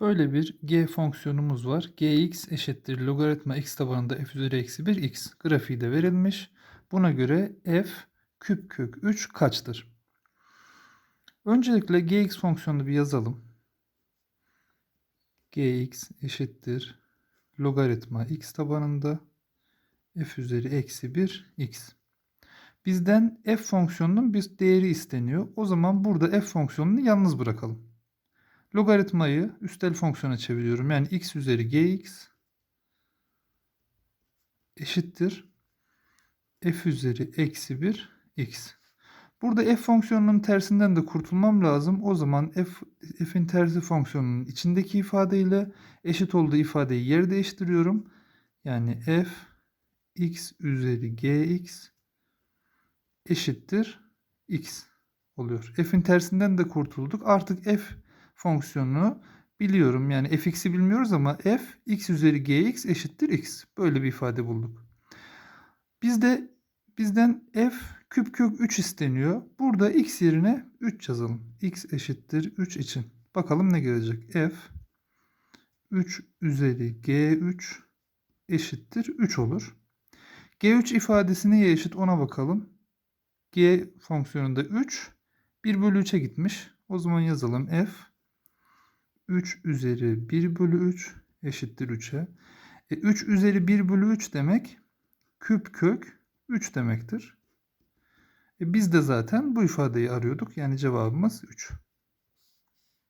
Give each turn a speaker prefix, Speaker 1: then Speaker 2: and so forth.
Speaker 1: Böyle bir g fonksiyonumuz var. gx eşittir logaritma x tabanında f üzeri eksi 1 x grafiği de verilmiş. Buna göre f küp kök 3 kaçtır? Öncelikle gx fonksiyonunu bir yazalım. gx eşittir logaritma x tabanında f üzeri eksi 1 x. Bizden f fonksiyonunun bir değeri isteniyor. O zaman burada f fonksiyonunu yalnız bırakalım. Logaritmayı üstel fonksiyona çeviriyorum. Yani x üzeri gx eşittir f üzeri eksi 1 x. Burada f fonksiyonunun tersinden de kurtulmam lazım. O zaman f f'in tersi fonksiyonunun içindeki ifadeyle eşit olduğu ifadeyi yer değiştiriyorum. Yani f x üzeri gx eşittir x oluyor. F'in tersinden de kurtulduk. Artık f fonksiyonunu biliyorum. Yani fx'i bilmiyoruz ama f x üzeri gx eşittir x. Böyle bir ifade bulduk. Bizde bizden f küp kök 3 isteniyor. Burada x yerine 3 yazalım. x eşittir 3 için. Bakalım ne gelecek. f 3 üzeri g3 eşittir 3 olur. g3 ifadesi neye eşit ona bakalım. g fonksiyonunda 3 1 bölü 3'e gitmiş. O zaman yazalım f 3 üzeri 1 bölü 3 eşittir 3'e. E, 3 üzeri 1 bölü 3 demek küp kök 3 demektir. E, biz de zaten bu ifadeyi arıyorduk. Yani cevabımız 3.